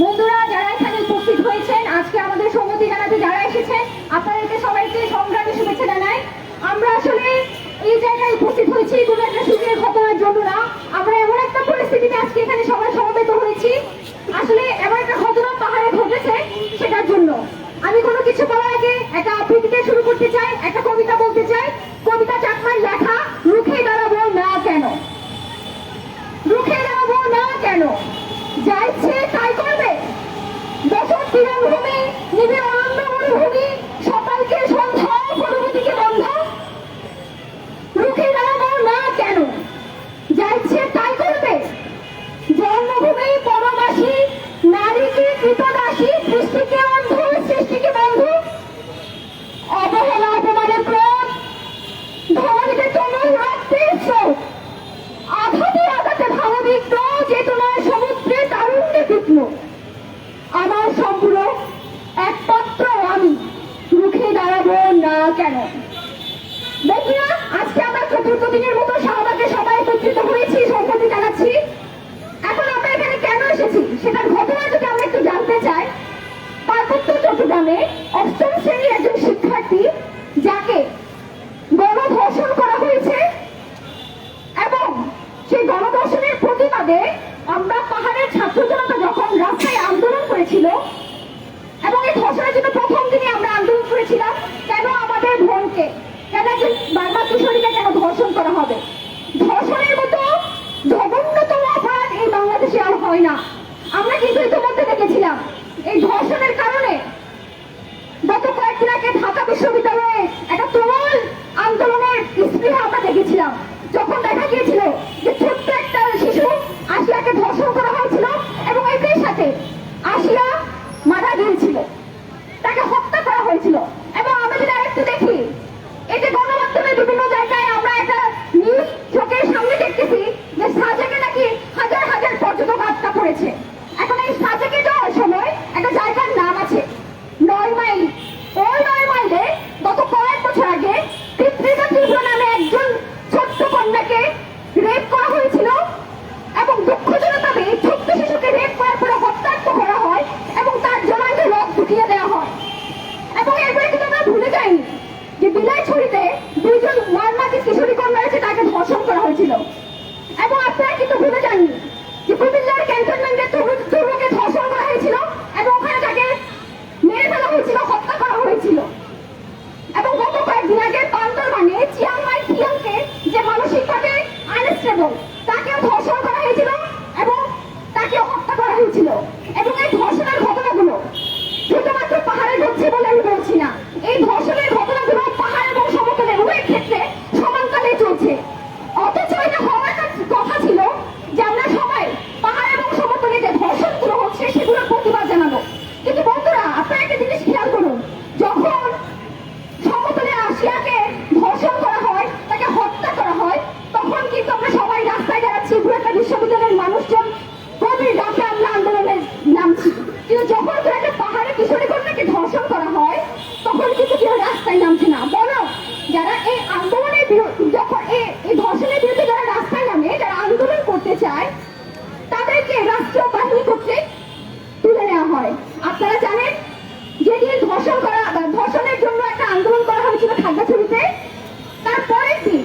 বন্ধুরা, যারা এখানে উপস্থিত হয়েছেন, আজকে আমাদের সম্মতি জানাতে যারা এসেছেন, আপনাদেরকে সবাইকে সংগ্রামী শুভেচ্ছা জানাই। আমরা আসলে এই জায়গায় উপস্থিত হয়েছি, কোনো একটা সুখের ঘটনার জন্য না। আমরা এমন একটা পরিস্থিতিতে আজকে এখানে সবাই সমবেত হয়েছি। আসলে এমন একটা ঘটনা পাহাড়ে ঘটেছে সেটার জন্য। তারুণ্যে আমার সম্পূরক একমাত্র আমি রুখে দাঁড়াবো না কেন? বন্ধুরা আজকে আমরা চতুর্থ দিনের মতো শাহবাগে সবাই একত্রিত হয়েছি সম্পত্তি জানাচ্ছি। এখন আমরা এখানে কেন এসেছি? সেটার ঘটনা যদি আমরা একটু জানতে চাই, পার্বত্য চট্টগ্রামে অষ্টম শ্রেণির একজন শিক্ষার্থী, যাকে গণধর্ষণ করা হয়েছে, এবং সেই গণধর্ষণের প্রতিবাদে আমরা পাহাড়ের ছাত্র জনতা করেছিল। এবং এই ধর্ষণের জন্য প্রথম দিনে আমরা আন্দোলন করেছিলাম, কেন আমাদের বোনকে কেন একজন বারবার কিশোরীকে কেন ধর্ষণ করা হবে? ধর্ষণের মতো জঘন্যতম অপরাধ এই বাংলাদেশে আর হয় না। আমরা কিন্তু ইতিমধ্যে দেখেছিলাম, এই ধর্ষণের কারণে গত কয়েকদিন আগে ঢাকা বিশ্ববিদ্যালয়ে একটা তুমুল আন্দোলনের স্পৃহা আমরা দেখেছিলাম যখন দেখা গিয়েছিল যে ছোট্ট একটা শিশু আশিয়াকে ধর্ষণ করা হয়েছিল এবং এদের সাথে আশিয়া মারা গিয়েছিল তাকে হত্যা করা হয়েছিল এবং আমরা যদি আরেকটু দেখি এই যে গণমাধ্যমে বিভিন্ন জায়গায় আমরা একটা নিউজ চোখের সামনে দেখতেছি যে সাজেকে নাকি হাজার হাজার পর্যটক আটকা পড়েছে এখন এই সাজেকে যাওয়ার সময় একটা জায়গার নাম আছে নয় মাইল ওই নয় মাইলে গত কয়েক বছর আগে কৃত্রিকা তীব্র নামে একজন ছোট্ট কন্যাকে রেপ করা হয়েছিল এবং দুঃখজনকভাবে এই ছোট্ট শিশুকে রেপ করার পরে হত্যার্থ করা হয় এবং তার জমান্তে রোগ ঢুকিয়ে দেওয়া হয় এবং এরপরে কিন্তু আমরা ভুলে যাইনি যে বিলাই ছড়িতে দুইজন মারমাকে কিশোরী কন্যা এসে তাকে ধর্ষণ করা হয়েছিল এবং যে কুমিল্লার ক্যান্টনমেন্টে তরুণকে ধর্ষণ করা হয়েছিল এবং তাকেও হত্যা করা হয়েছিল। এবং ধর্ষণের ঘটনাগুলো শুধুমাত্র পাহাড়ে ঘটছে বলে আমি বলছি না, এই ধর্ষণের ঘটনাগুলো পাহাড় এবং সমতলে উভয় ক্ষেত্রে সমানতালে চলছে অথচ এটা হওয়ার কথা ছিল যে আমরা সবাই পাহাড় এবং সমতলে যে ধর্ষণগুলো হচ্ছে সেগুলোর প্রতিবাদ জানাব কিন্তু বন্ধুরা আপনারা একটা জিনিস খেয়াল করুন যখন সমতলে ধর্ষণ করা হয়, তাকে হত্যা করা হয়, তখন কিন্তু আমরা সবাই রাস্তায় দাঁড়াচ্ছি। একটা বিশ্ববিদ্যালয়ের মানুষজন গভীর রাতে আমরা আন্দোলনে নামছি। কিন্তু যখন একটা পাহাড়ে কিশোরী কন্যাকে ধর্ষণ করা হয়, তখন কিন্তু কেউ রাস্তায় নামছে না বরং যারা এই আন্দোলনের বিরুদ্ধে যখন এই- এই ধর্ষণের বিরুদ্ধে যারা রাস্তায় নামে যারা আন্দোলন করতে চায় তাদেরকে রাষ্ট্রীয় বাহিনী কর্তৃক তুলে নেওয়া হয় আপনারা জানেন যেদিন ধর্ষণ করা বা ধর্ষণের জন্য একটা আন্দোলন করা হয়েছিল খাগড়াছড়িতে তারপরের দিন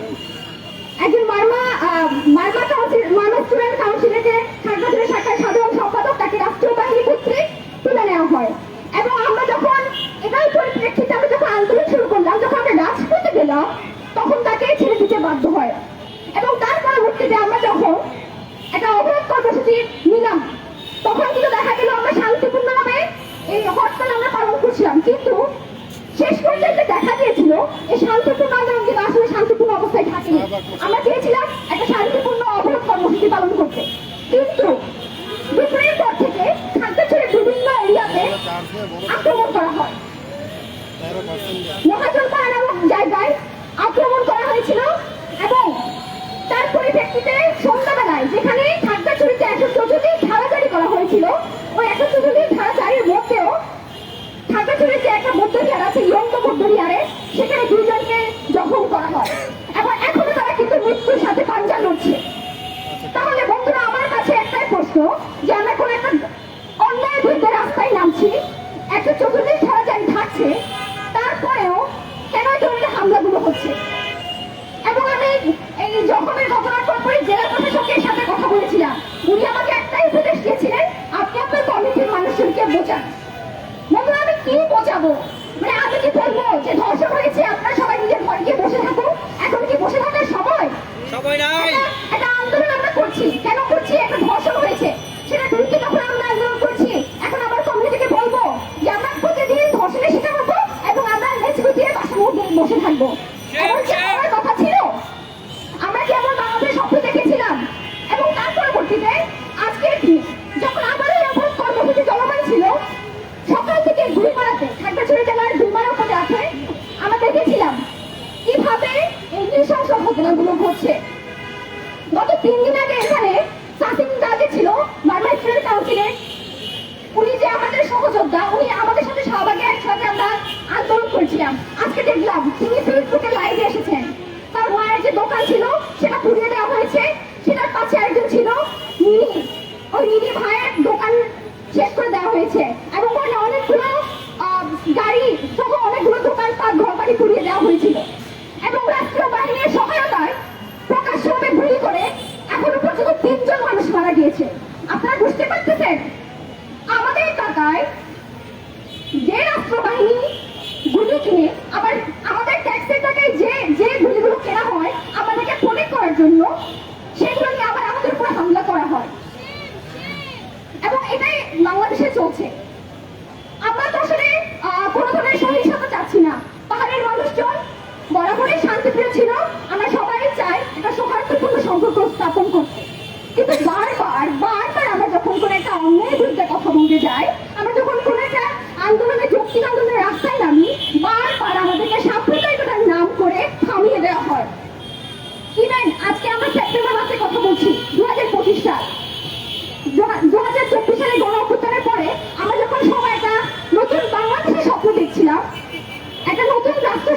একজন মার্মা আহ, মার্মা কাউন্সিল মার্মা স্টুডেন্ট কাউন্সিলের যে খাগড়াছড়ি শাখার সাধারণ সম্পাদক তাকে রাষ্ট্রীয় বাহিনী কর্তৃক তুলে নেওয়া হয় এবং আমরা যখন এটার পরিপ্রেক্ষিতে আমরা যখন আন্দোলন শুরু করলাম যখন আমরা রাজপথে গেলাম তখন তাকে ছেড়ে দিতে বাধ্য হয় এবং তার পরবর্তীতে আমরা যখন একটা অবরোধ কর্মসূচি নিলাম তখন কিন্তু দেখা গেল আমরা শান্তিপূর্ণভাবে এই হরতাল আমরা পালন করছিলাম কিন্তু শেষ পর্যন্ত দেখা গিয়েছিল এই শান্তিপূর্ণ আন্দোলন কিন্তু আসলে শান্তিপূর্ণ অবস্থায় থাকেনি আমরা চেয়েছিলাম একটা শান্তিপূর্ণ অবরোধ কর্মসূচি পালন করতে কিন্তু দুপুরের পর থেকে খাদ্যছড়ের বিভিন্ন এরিয়াতে আক্রমণ করা হয় মহাজনপাড়া নামক জায়গায় আক্রমণ করা হয়েছিল এবং তার পরিপ্রেক্ষিতে সন্ধ্যাবেলায় যেখানে খাগড়াছড়িতে একশো চৌষট্টি ধারা করা হয়েছিল, ওই একশো চৌষট্টি ধারা জারির মধ্যেও খাগড়াছড়ির যে একটা বৌদ্ধবিহার আছে ইয়ন্ত বৌদ্ধবিহারে সেখানে দুইজনকে ঘটনাগুলো ঘটছে। গত তিন দিন আগে এখানে সাসিম দাগে ছিল মারমাই ফ্রেন্ড কাউন্সিলের উনি যে আমাদের সহযোদ্ধা, উনি আমাদের সাথে সবাইকে একসাথে আমরা আন্দোলন করছিলাম। আজকে দেখলাম তিনি ফেসবুকে লাইভে এসেছেন। তার মায়ের যে দোকান ছিল হয়। এবং এটাই বাংলাদেশে চলছে। আমরা তো আসলে কোনো ধরনের সহিংসতা চাচ্ছি না। পাহাড়ের মানুষজন বরাবরই শান্তিপ্রিয় ছিল। আমরা সবাই চাই একটা সৌহার্দ্যপূর্ণ সম্পর্ক স্থাপন করতে। কিন্তু বারবার বারবার আমরা যখন কোনো একটা অন্যের বিরুদ্ধে কথা বলতে যাই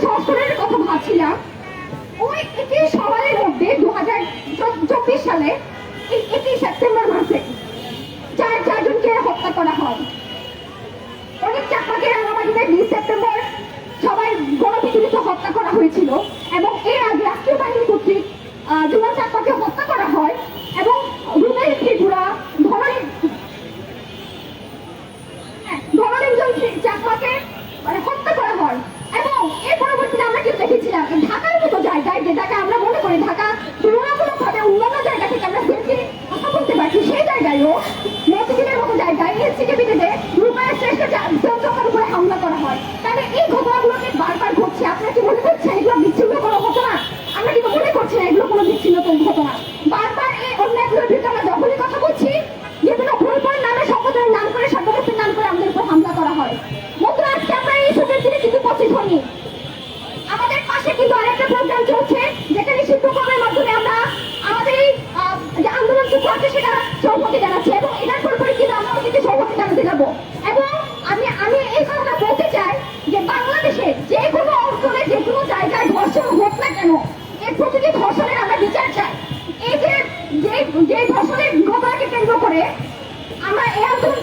সংস্করণের কথা ভাবছিলাম। ওই একুশ সবারের মধ্যে দু সালে একই সেপ্টেম্বর মাসে চার, চারজনকে হত্যা করা হয়। অনেক চাকমাকে রাঙামাটিতে বিশ সেপ্টেম্বর সবাই গণপিটুরিতে হত্যা করা হয়েছিল এবং এর আগে রাষ্ট্রীয় বাহিনী কর্তৃক যুবক চাকমাকে পিঠে পিঠে দে я